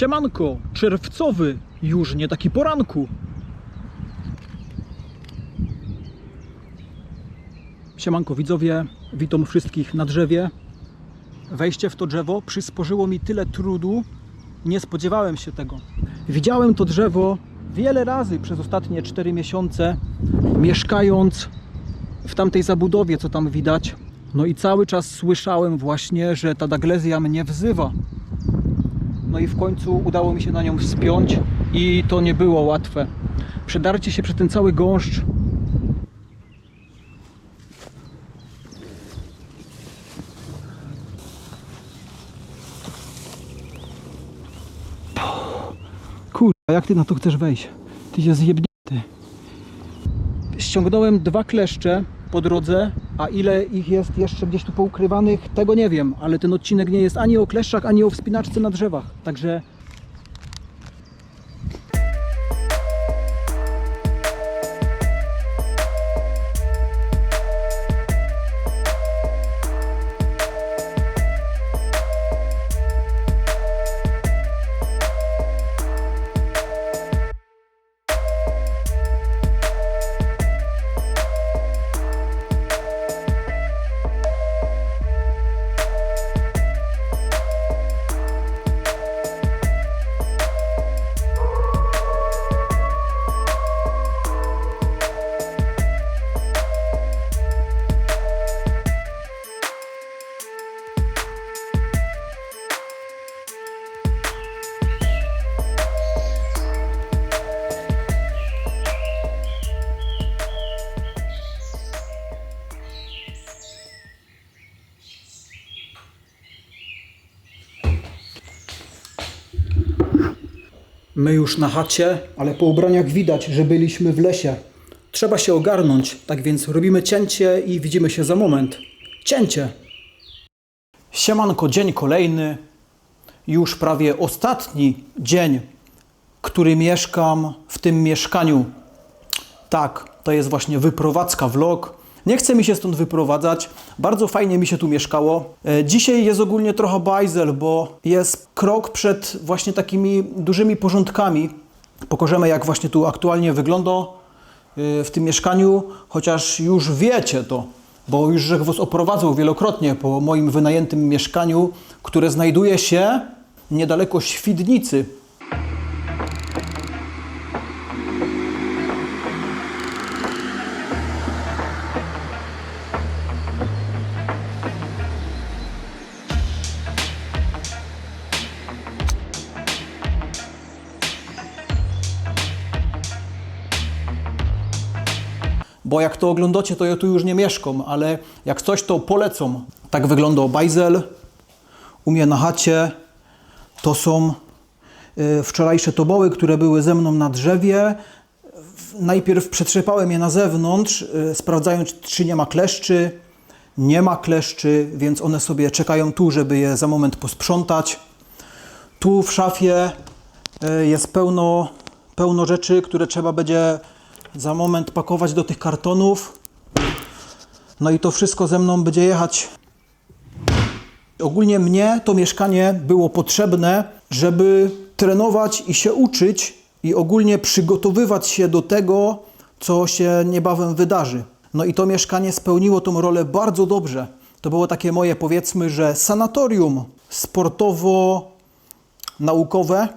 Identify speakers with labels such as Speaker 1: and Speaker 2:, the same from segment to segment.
Speaker 1: Siemanko, czerwcowy, już nie taki poranku. Siemanko widzowie, witam wszystkich na drzewie. Wejście w to drzewo przysporzyło mi tyle trudu, nie spodziewałem się tego. Widziałem to drzewo wiele razy przez ostatnie 4 miesiące, mieszkając w tamtej zabudowie, co tam widać. No i cały czas słyszałem właśnie, że ta daglezja mnie wzywa. No i w końcu udało mi się na nią wspiąć i to nie było łatwe. Przedarcie się przez ten cały gąszcz Kurwa, jak ty na to chcesz wejść? Ty się zjebnięty. Ściągnąłem dwa kleszcze po drodze, a ile ich jest jeszcze gdzieś tu poukrywanych, tego nie wiem, ale ten odcinek nie jest ani o kleszczach, ani o wspinaczce na drzewach. Także My już na chacie, ale po ubraniach widać, że byliśmy w lesie. Trzeba się ogarnąć, tak więc robimy cięcie i widzimy się za moment. Cięcie! Siemanko, dzień kolejny. Już prawie ostatni dzień, który mieszkam w tym mieszkaniu. Tak, to jest właśnie wyprowadzka vlog. Nie chce mi się stąd wyprowadzać. Bardzo fajnie mi się tu mieszkało. E, Dzisiaj jest ogólnie trochę bajzel, bo jest krok przed właśnie takimi dużymi porządkami. Pokażemy, jak właśnie tu aktualnie wygląda e, w tym mieszkaniu, chociaż już wiecie to, bo już Żech was oprowadzał wielokrotnie po moim wynajętym mieszkaniu, które znajduje się niedaleko Świdnicy. Bo jak to oglądacie, to ja tu już nie mieszkam, ale jak coś, to polecam. Tak wygląda bajzel u mnie na chacie. To są y, wczorajsze toboły, które były ze mną na drzewie. Najpierw przetrzepałem je na zewnątrz, y, sprawdzając, czy nie ma kleszczy. Nie ma kleszczy, więc one sobie czekają tu, żeby je za moment posprzątać. Tu w szafie y, jest pełno, pełno rzeczy, które trzeba będzie za moment pakować do tych kartonów. No i to wszystko ze mną będzie jechać. Ogólnie mnie to mieszkanie było potrzebne, żeby trenować i się uczyć i ogólnie przygotowywać się do tego, co się niebawem wydarzy. No i to mieszkanie spełniło tą rolę bardzo dobrze. To było takie moje, powiedzmy, że sanatorium sportowo-naukowe.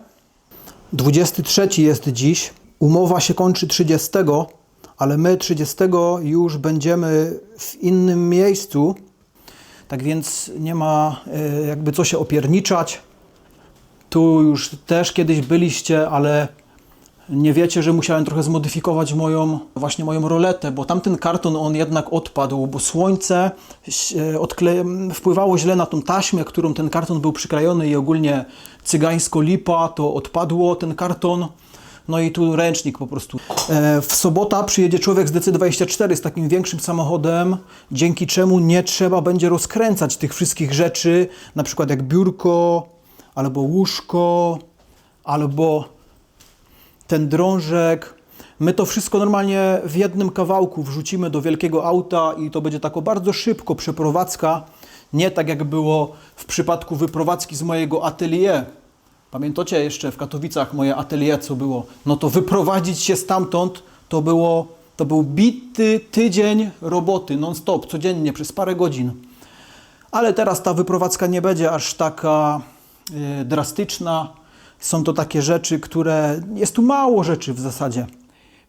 Speaker 1: 23 jest dziś. Umowa się kończy 30, ale my 30 już będziemy w innym miejscu. Tak więc nie ma e, jakby co się opierniczać. Tu już też kiedyś byliście, ale nie wiecie, że musiałem trochę zmodyfikować moją, właśnie moją roletę, bo tamten karton on jednak odpadł, bo słońce e, wpływało źle na tą taśmę, którą ten karton był przyklejony i ogólnie cygańsko lipa, to odpadło ten karton. No i tu ręcznik po prostu. E, w sobota przyjedzie człowiek z DC24 z takim większym samochodem, dzięki czemu nie trzeba będzie rozkręcać tych wszystkich rzeczy, na przykład jak biurko, albo łóżko, albo ten drążek. My to wszystko normalnie w jednym kawałku wrzucimy do wielkiego auta i to będzie tako bardzo szybko przeprowadzka. Nie tak jak było w przypadku wyprowadzki z mojego atelier. Pamiętacie jeszcze w Katowicach moje atelier, co było? No to wyprowadzić się stamtąd to było, to był bity tydzień roboty non-stop, codziennie, przez parę godzin. Ale teraz ta wyprowadzka nie będzie aż taka y, drastyczna. Są to takie rzeczy, które. Jest tu mało rzeczy w zasadzie.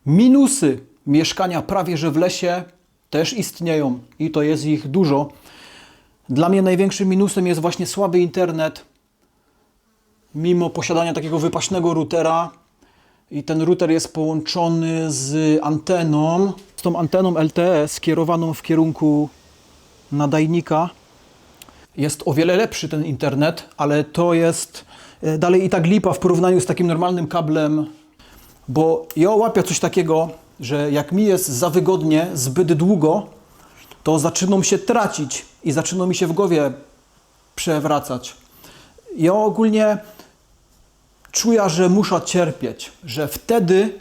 Speaker 1: Minusy mieszkania prawie że w lesie też istnieją i to jest ich dużo. Dla mnie największym minusem jest właśnie słaby internet. Mimo posiadania takiego wypaśnego routera, i ten router jest połączony z anteną, z tą anteną LTE skierowaną w kierunku nadajnika. Jest o wiele lepszy ten internet, ale to jest e, dalej i tak lipa w porównaniu z takim normalnym kablem, bo ja łapię coś takiego, że jak mi jest za wygodnie zbyt długo, to zaczynam się tracić i zaczyna mi się w głowie przewracać. Ja ogólnie czuję, że muszę cierpieć, że wtedy,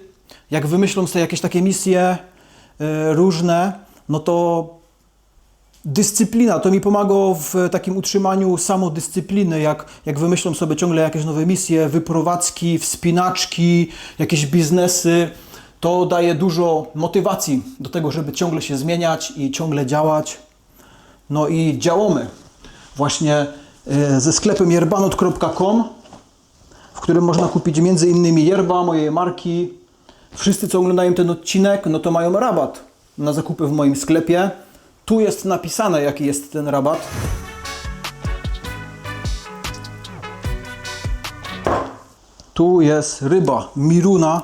Speaker 1: jak wymyślą sobie jakieś takie misje e, różne, no to dyscyplina, to mi pomaga w takim utrzymaniu samodyscypliny, jak, jak wymyślą sobie ciągle jakieś nowe misje, wyprowadzki, wspinaczki, jakieś biznesy, to daje dużo motywacji do tego, żeby ciągle się zmieniać i ciągle działać. No i działamy. Właśnie e, ze sklepem yerbanot.com, w którym można kupić innymi yerba, mojej marki. Wszyscy, co oglądają ten odcinek, no to mają rabat na zakupy w moim sklepie. Tu jest napisane, jaki jest ten rabat. Tu jest ryba, miruna.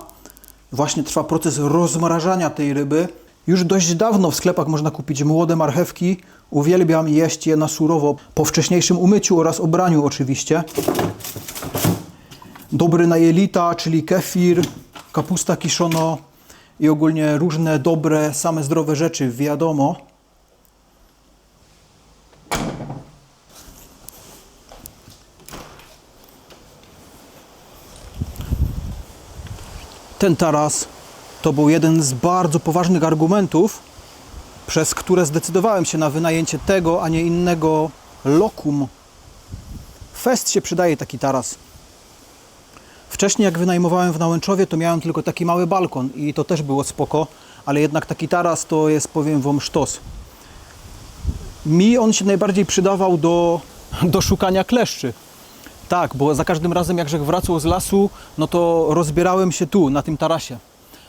Speaker 1: Właśnie trwa proces rozmrażania tej ryby. Już dość dawno w sklepach można kupić młode marchewki. Uwielbiam jeść je na surowo, po wcześniejszym umyciu oraz obraniu oczywiście. Dobry na jelita, czyli kefir, kapusta kiszono i ogólnie różne dobre, same zdrowe rzeczy, wiadomo. Ten taras to był jeden z bardzo poważnych argumentów, przez które zdecydowałem się na wynajęcie tego, a nie innego lokum. Fest się przydaje taki taras. Wcześniej jak wynajmowałem w Nałęczowie, to miałem tylko taki mały balkon i to też było spoko, ale jednak taki taras to jest, powiem wam, sztos. Mi on się najbardziej przydawał do, do szukania kleszczy. Tak, bo za każdym razem jak Żech wracał z lasu, no to rozbierałem się tu, na tym tarasie.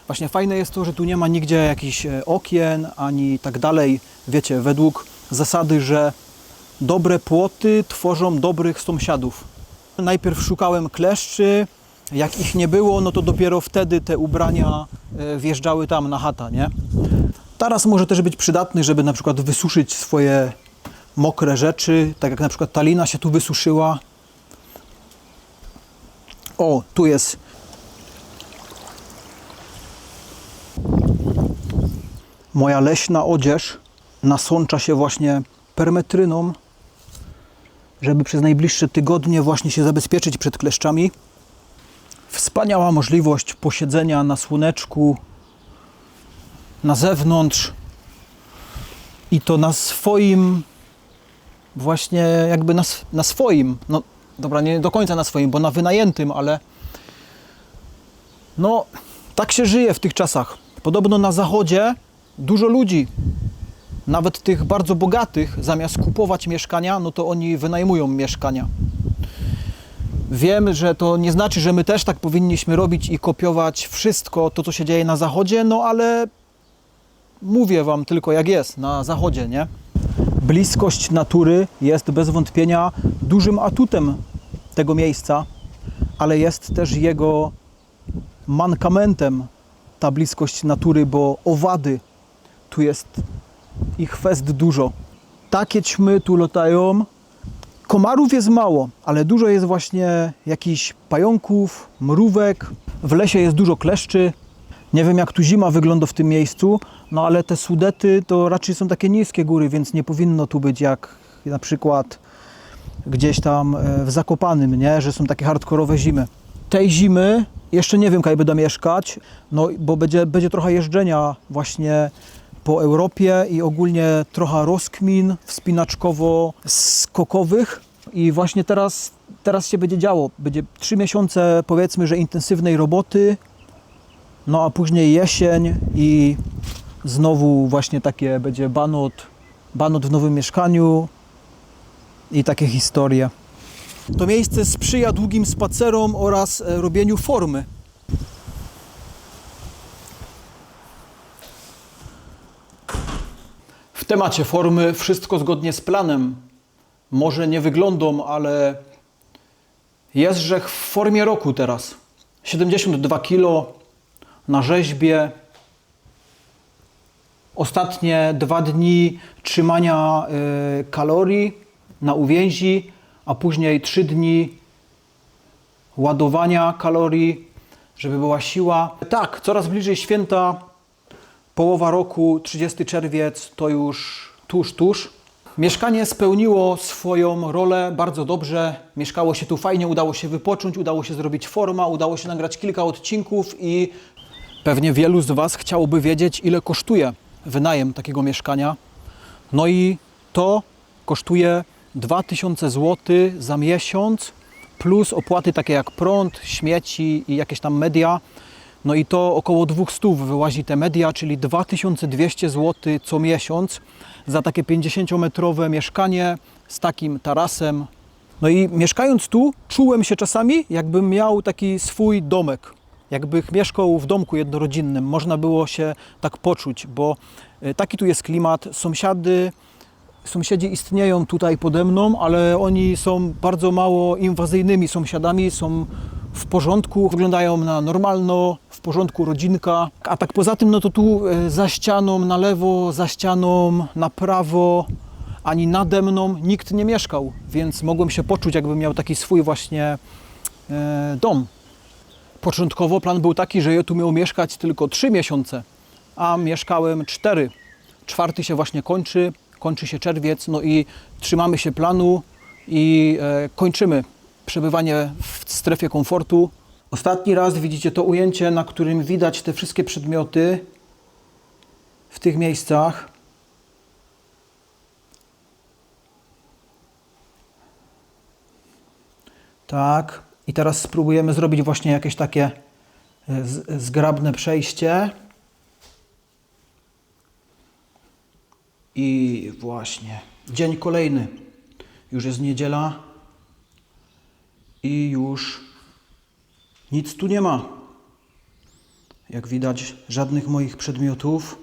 Speaker 1: Właśnie fajne jest to, że tu nie ma nigdzie jakichś e, okien, ani tak dalej. Wiecie, według zasady, że dobre płoty tworzą dobrych sąsiadów. Najpierw szukałem kleszczy, jak ich nie było, no to dopiero wtedy te ubrania e, wjeżdżały tam na chata, nie? Taras może też być przydatny, żeby na przykład wysuszyć swoje mokre rzeczy, tak jak na przykład ta lina się tu wysuszyła. O, tu jest moja leśna odzież. Nasącza się właśnie permetryną, żeby przez najbliższe tygodnie właśnie się zabezpieczyć przed kleszczami. Wspaniała możliwość posiedzenia na słoneczku, na zewnątrz i to na swoim, właśnie jakby na, na swoim, no dobra, nie do końca na swoim, bo na wynajętym, ale no tak się żyje w tych czasach. Podobno na zachodzie dużo ludzi, nawet tych bardzo bogatych, zamiast kupować mieszkania, no to oni wynajmują mieszkania. Wiem, że to nie znaczy, że my też tak powinniśmy robić i kopiować wszystko to, co się dzieje na zachodzie, no ale mówię wam tylko jak jest na zachodzie, nie? Bliskość natury jest bez wątpienia dużym atutem tego miejsca, ale jest też jego mankamentem ta bliskość natury, bo owady tu jest ich fest dużo. Takie ćmy tu latają. Komarów jest mało, ale dużo jest właśnie jakichś pająków, mrówek. W lesie jest dużo kleszczy. Nie wiem jak tu zima wygląda w tym miejscu, no ale te Sudety to raczej są takie niskie góry, więc nie powinno tu być jak na przykład gdzieś tam e, w Zakopanym, nie? że są takie hardkorowe zimy. Tej zimy jeszcze nie wiem, jak będę mieszkać, no bo będzie, będzie trochę jeżdżenia właśnie po Europie i ogólnie trochę rozkmin wspinaczkowo-skokowych. I właśnie teraz, teraz się będzie działo. Będzie trzy miesiące, powiedzmy, że intensywnej roboty, no a później jesień i znowu właśnie takie będzie banot, banot w nowym mieszkaniu i takie historie. To miejsce sprzyja długim spacerom oraz e, robieniu formy. Temacie formy wszystko zgodnie z planem. Może nie wyglądą, ale jest że w formie roku teraz. 72 kg na rzeźbie. Ostatnie dwa dni trzymania y, kalorii na uwięzi, a później trzy dni ładowania kalorii, żeby była siła. Tak, coraz bliżej święta, połowa roku, 30 czerwiec, to już tuż, tuż. Mieszkanie spełniło swoją rolę bardzo dobrze. Mieszkało się tu fajnie, udało się wypocząć, udało się zrobić forma, udało się nagrać kilka odcinków i pewnie wielu z Was chciałoby wiedzieć, ile kosztuje wynajem takiego mieszkania. No i to kosztuje 2000 zł za miesiąc, plus opłaty takie jak prąd, śmieci i jakieś tam media. No i to około 200 wyłazi te media, czyli 2200 zł co miesiąc za takie 50-metrowe mieszkanie z takim tarasem. No i mieszkając tu, czułem się czasami, jakbym miał taki swój domek. Jakbym mieszkał w domku jednorodzinnym. Można było się tak poczuć, bo y, taki tu jest klimat. Sąsiady, Sąsiedzi istnieją tutaj pode mną, ale oni są bardzo mało inwazyjnymi sąsiadami, są w porządku, wyglądają na normalno, w porządku rodzinka. A tak poza tym, no to tu e, za ścianą na lewo, za ścianą na prawo, ani nade mną nikt nie mieszkał, więc mogłem się poczuć, jakbym miał taki swój właśnie e, dom. Początkowo plan był taki, że ja tu miał mieszkać tylko 3 miesiące, a mieszkałem 4. Czwarty się właśnie kończy, kończy się czerwiec, no i trzymamy się planu i e, kończymy przebywanie w strefie komfortu. Ostatni raz widzicie to ujęcie, na którym widać te wszystkie przedmioty w tych miejscach. Tak. I teraz spróbujemy zrobić właśnie jakieś takie e, zgrabne przejście. I właśnie dzień kolejny. Już jest niedziela i już nic tu nie ma. Jak widać, żadnych moich przedmiotów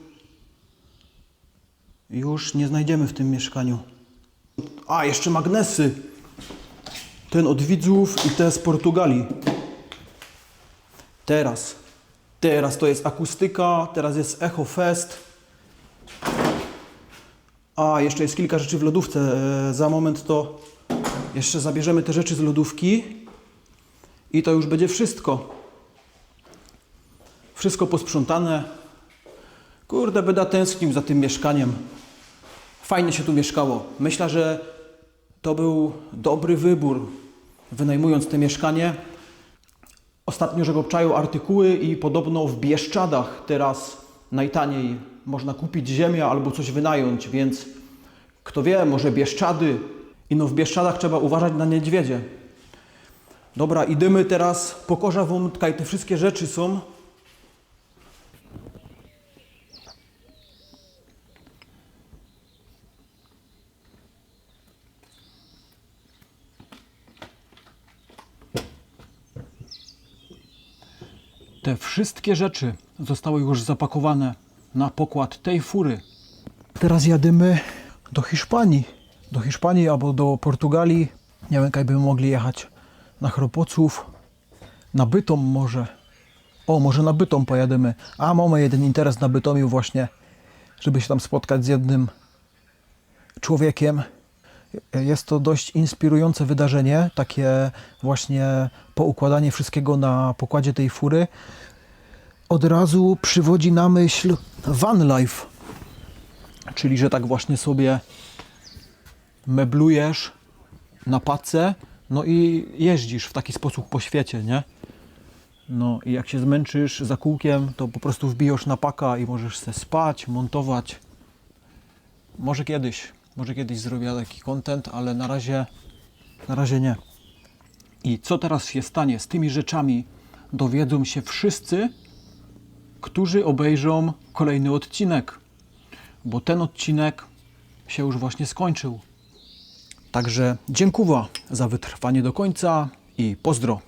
Speaker 1: już nie znajdziemy w tym mieszkaniu. A, jeszcze magnesy. Ten od widzów i te z Portugalii. Teraz. Teraz to jest akustyka, teraz jest Echo Fest. A, jeszcze jest kilka rzeczy w lodówce. E, Za moment to jeszcze zabierzemy te rzeczy z lodówki i to już będzie wszystko. Wszystko posprzątane. Kurde, będę tęsknił za tym mieszkaniem. Fajnie się tu mieszkało. Myślę, że to był dobry wybór, wynajmując to mieszkanie. Ostatnio, że obczają artykuły i podobno w Bieszczadach teraz najtaniej można kupić ziemię albo coś wynająć, więc kto wie, może Bieszczady. I no w Bieszczadach trzeba uważać na niedźwiedzie. Dobra, idziemy teraz po korza wątka i te wszystkie rzeczy są. Te wszystkie rzeczy zostały już zapakowane na pokład tej fury. Teraz jadymy do Hiszpanii. Do Hiszpanii albo do Portugalii. Nie wiem, jak by mogli jechać na Chropoców, na Bytom może. O, może na Bytom pojadymy. A mamy jeden interes na Bytomiu właśnie, żeby się tam spotkać z jednym człowiekiem. Jest to dość inspirujące wydarzenie, takie właśnie poukładanie wszystkiego na pokładzie tej fury. Od razu przywodzi na myśl van life, czyli że tak właśnie sobie meblujesz na pace, no i jeździsz w taki sposób po świecie, nie? No i jak się zmęczysz za kółkiem, to po prostu wbijasz na paka i możesz se spać, montować. Może kiedyś, może kiedyś zrobię taki content, ale na razie Na razie nie. I co teraz się stanie z tymi rzeczami, dowiedzą się wszyscy, którzy obejrzą kolejny odcinek, bo ten odcinek się już właśnie skończył. Także dziękuję za wytrwanie do końca i pozdro.